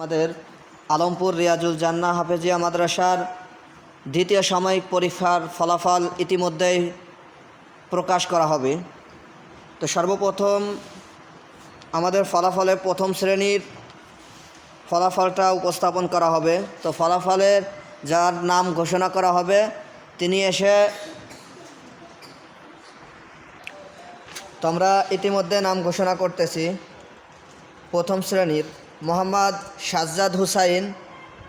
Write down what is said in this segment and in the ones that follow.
আমাদের আলমপুর রিয়াজুল জান্না হাফেজিয়া মাদ্রাসার দ্বিতীয় সাময়িক পরীক্ষার ফলাফল ইতিমধ্যেই প্রকাশ করা হবে। তো সর্বপ্রথম আমাদের ফলাফলে প্রথম শ্রেণির ফলাফলটা উপস্থাপন করা হবে। তো ফলাফলের যার নাম ঘোষণা করা হবে, তিনি এসে তোমরা ইতিমধ্যে নাম ঘোষণা করতেছি। প্রথম শ্রেণির মোহাম্মদ সাজ্জাদ হুসাইন,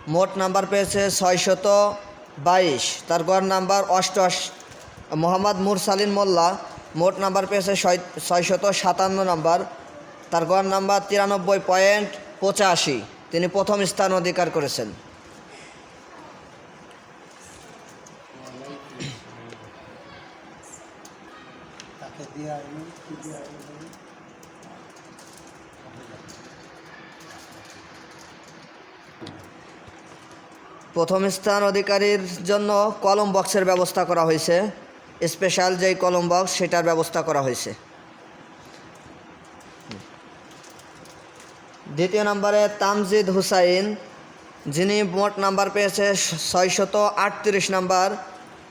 মোট নাম্বার পেয়েছে ছয়শত বাইশ। তার গড় নাম্বার অষ্টআশ। মোহাম্মদ মুরসালিন মোল্লা, মোট নাম্বার পেয়েছে ছয়- ছয়শত সাতান্ন নাম্বার। তার গড় নাম্বার তিরানব্বই পয়েন্ট পঁচাশি। তিনি প্রথম স্থান অধিকার করেছেন। তাকে দিয়ে আইনি কি দিয়ে আইনি বলুন? প্রথম স্থান অধিকারীর জন্য কলম বক্সের ব্যবস্থা করা হয়েছে। স্পেশাল যেই কলম বক্স, সেটার ব্যবস্থা করা হয়েছে। দ্বিতীয় নম্বরে তামজিদ হুসাইন, যিনি মোট নাম্বার পেয়েছে ছয়শত আটত্রিশ নাম্বার।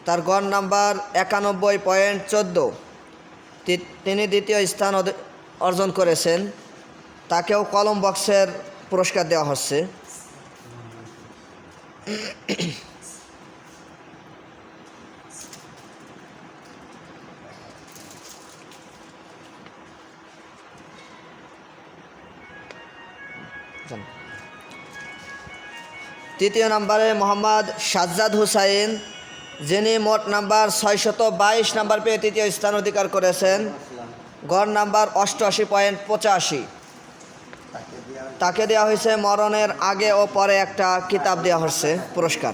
তার গড় নাম্বার একানব্বই পয়েন্ট চোদ্দ। তিনি দ্বিতীয় স্থান অর্জন করেছেন। তাকেও কলম বক্সের পুরস্কার দেওয়া হচ্ছে। তৃতীয় নম্বরে মোহাম্মদ সাজ্জাদ হুসাইন, যিনি মোট নাম্বার ছয়শত বাইশ নাম্বার পেয়ে তৃতীয় স্থান অধিকার করেছেন। গড় নাম্বার অষ্টআশি পয়েন্ট পঁচাশি। তাকে দেওয়া হয়েছে মরণের আগে ও পরে একটা কিতাব দেওয়া হচ্ছে পুরস্কার।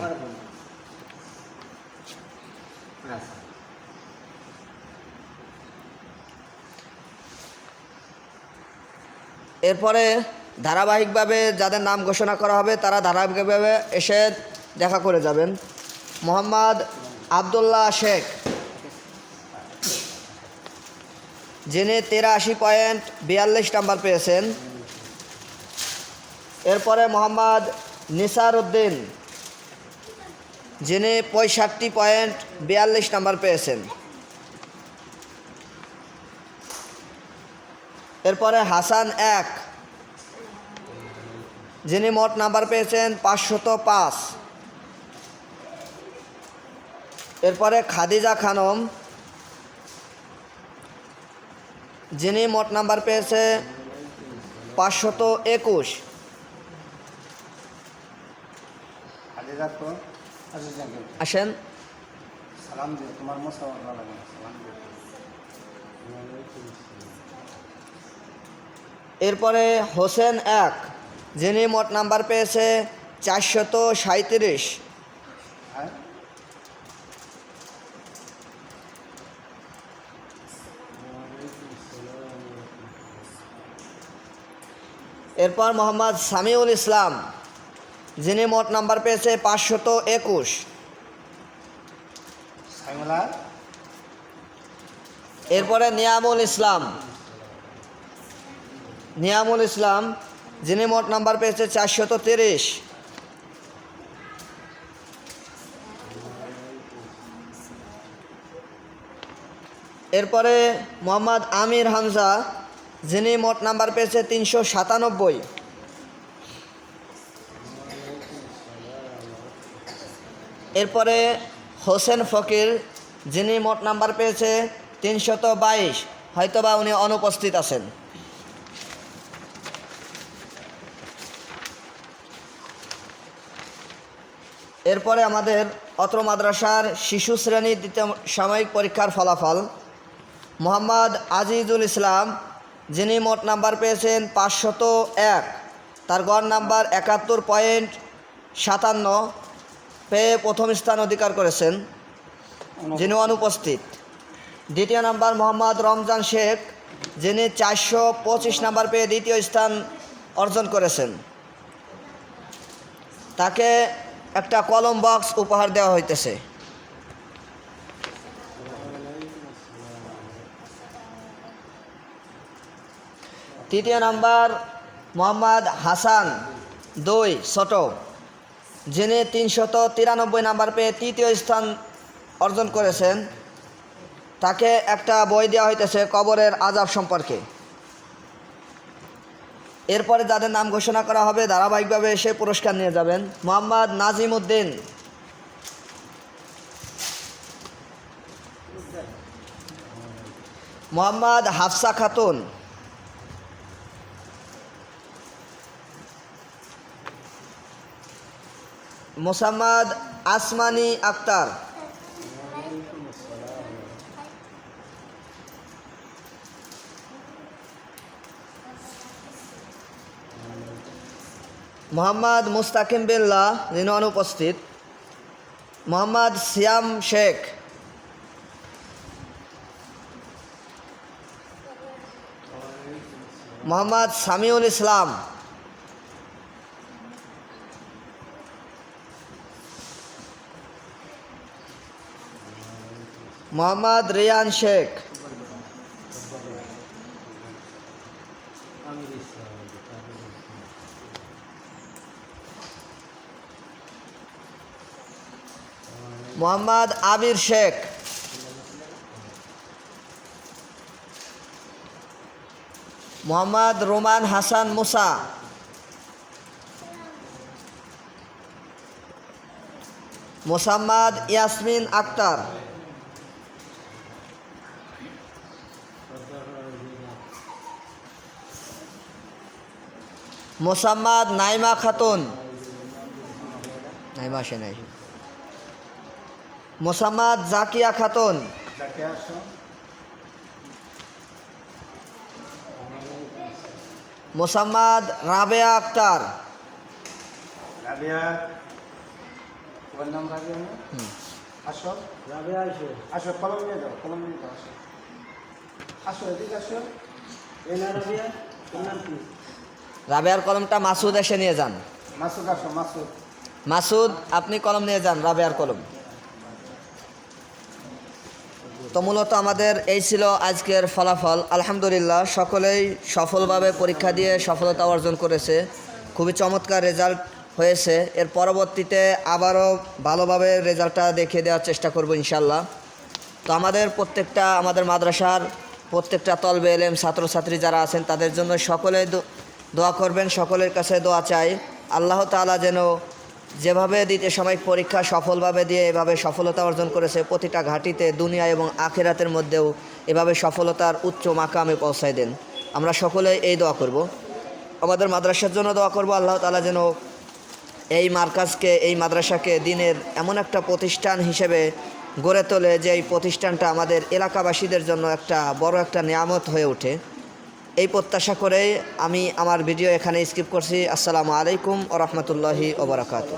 এরপরে ধারাবাহিকভাবে যাদের নাম ঘোষণা করা হবে, তারা ধারাবাহিকভাবে এসে দেখা করে যাবেন। মোহাম্মদ আবদুল্লাহ শেখ, যিনি তেরাশি পয়েন্ট বিয়াল্লিশ নাম্বার পেয়েছেন। এরপরে মোহাম্মদ নিসার উদ্দিন যিনি পঁয়ষট্টি পয়েন্ট বিয়াল্লিশ নাম্বার পেয়েছেন। এরপরে হাসান এক, যিনি মোট নাম্বার পেয়েছেন পাঁচশত পাঁচ। এরপরে খাদিজা খানম, যিনি মোট নাম্বার পেয়েছে পাঁচশত একুশ। আসেন। সালাম দিও তোমার মশা লাগে সালাম দিও এরপরে হোসেন এক যিনি মোট নাম্বার পেয়েছে চারশত সাঁত্রিশ হ্যাঁ। এরপর মোহাম্মদ সামিউল ইসলাম। যিনি মোট নাম্বার পেয়েছে পাঁচশত একুশ। এরপরে নিয়ামুল ইসলাম। নিয়ামুল ইসলাম যিনি মোট নাম্বার পেয়েছে চারশত তিরিশ। এরপরে মোহাম্মদ আমির হামজা যিনি মোট নাম্বার পেয়েছে তিনশো সাতানব্বই। এরপরে হোসেন ফকির, যিনি মোট নাম্বার পেয়েছে তিনশত বাইশ, হয়তোবা উনি অনুপস্থিত আছেন। এরপরে আমাদের অত্র মাদ্রাসার শিশু শ্রেণির দ্বিতীয় সাময়িক পরীক্ষার ফলাফল। মোহাম্মদ আজিজুল ইসলাম, যিনি মোট নাম্বার পেয়েছেন পাঁচশত এক, তার গড় নাম্বার একাত্তর পয়েন্ট সাতান্ন পেয়ে প্রথম স্থান অধিকার করেছেন, যিনি অনুপস্থিত। দ্বিতীয় নাম্বার মোহাম্মদ রমজান শেখ, যিনি চারশো পঁচিশ নাম্বার পেয়ে দ্বিতীয় স্থান অর্জন করেছেন। তাকে একটা কলম বক্স উপহার দেওয়া হইতেছে। তৃতীয় নাম্বার মোহাম্মদ হাসান, দুই, ছোট। যিনি তিনশত তিরানব্বই নাম্বার পেয়ে তৃতীয় স্থান অর্জন করেছেন। তাকে একটা বই দেওয়া হইতেছে কবরের আজাব সম্পর্কে। এরপরে যাদের নাম ঘোষণা করা হবে, ধারাবাহিকভাবে সে পুরস্কার নিয়ে যাবেন মোহাম্মদ নাজিম উদ্দিন মোহাম্মদ হাফসা খাতুন। মোসাম্মদ আসমানি আক্তার। মোহাম্মদ মুস্তাকিম বিল্লাহ যিনি অনুপস্থিত মোহাম্মদ সিয়াম শেখ। মোহাম্মদ সামিউল ইসলাম। মোহাম্মদ রিয়ান শেখ। মোহাম্মদ আবির শেখ। মোহাম্মদ রোমান হাসান মুসা। মোসাম্মদ ইয়াসমিন আক্তার। মোসাম্মদ নাইমা খাতুন। নাইমা সে নাই। মোসাম্মদ জাকিয়া খাতুন। আসো। মোসাম্মদ রাবেয়া আক্তার। আসো। রাবিয়া আসো। আসো কলম নিয়ে যাও কলম নিয়ে যাও আসো। আসো এদিকে আসো। না রাবিয়া তোমার নাম কি? রাবেয়ার কলমটা মাসুদ এসে নিয়ে যান। মাসুদ আপনি কলম নিয়ে যান রাবেয়ার কলম। তো মূলত আমাদের এই ছিল আজকের ফলাফল। আলহামদুলিল্লাহ সকলেই সফলভাবে পরীক্ষা দিয়ে সফলতা অর্জন করেছে। খুবই চমৎকার রেজাল্ট হয়েছে। এর পরবর্তীতে আবারও ভালোভাবে রেজাল্টটা দেখিয়ে দেওয়ার চেষ্টা করব ইনশাল্লাহ তো আমাদের প্রত্যেকটা আমাদের মাদ্রাসার প্রত্যেকটা তলবে এলেম ছাত্রছাত্রী যারা আছেন তাদের জন্য সকলে দোয়া করবেন, সকলের কাছে দোয়া চাই। আল্লাহ তাআলা যেন যেভাবে দিতে সাময়িক পরীক্ষা সফলভাবে দিয়ে এভাবে সফলতা অর্জন করেছে, প্রতিটা ঘাটিতে, দুনিয়া এবং আখেরাতের মধ্যেও এভাবে সফলতার উচ্চ মাকামে পৌঁছায় দেন। আমরা সকলে এই দোয়া করব। আমাদের মাদ্রাসার জন্য দোয়া করব, আল্লাহ তাআলা যেন এই মার্কাজকে, এই মাদ্রাসাকে দিনের এমন একটা প্রতিষ্ঠান হিসেবে গড়ে তোলে যে এই প্রতিষ্ঠানটা আমাদের এলাকাবাসীদের জন্য একটা বড় একটা নিয়ামত হয়ে ওঠে। এই প্রত্যাশা করে আমি আমার ভিডিও এখানে স্কিপ করছি। আসসালামু আলাইকুম ও রহমতুল্লাহি ওবরাকাতু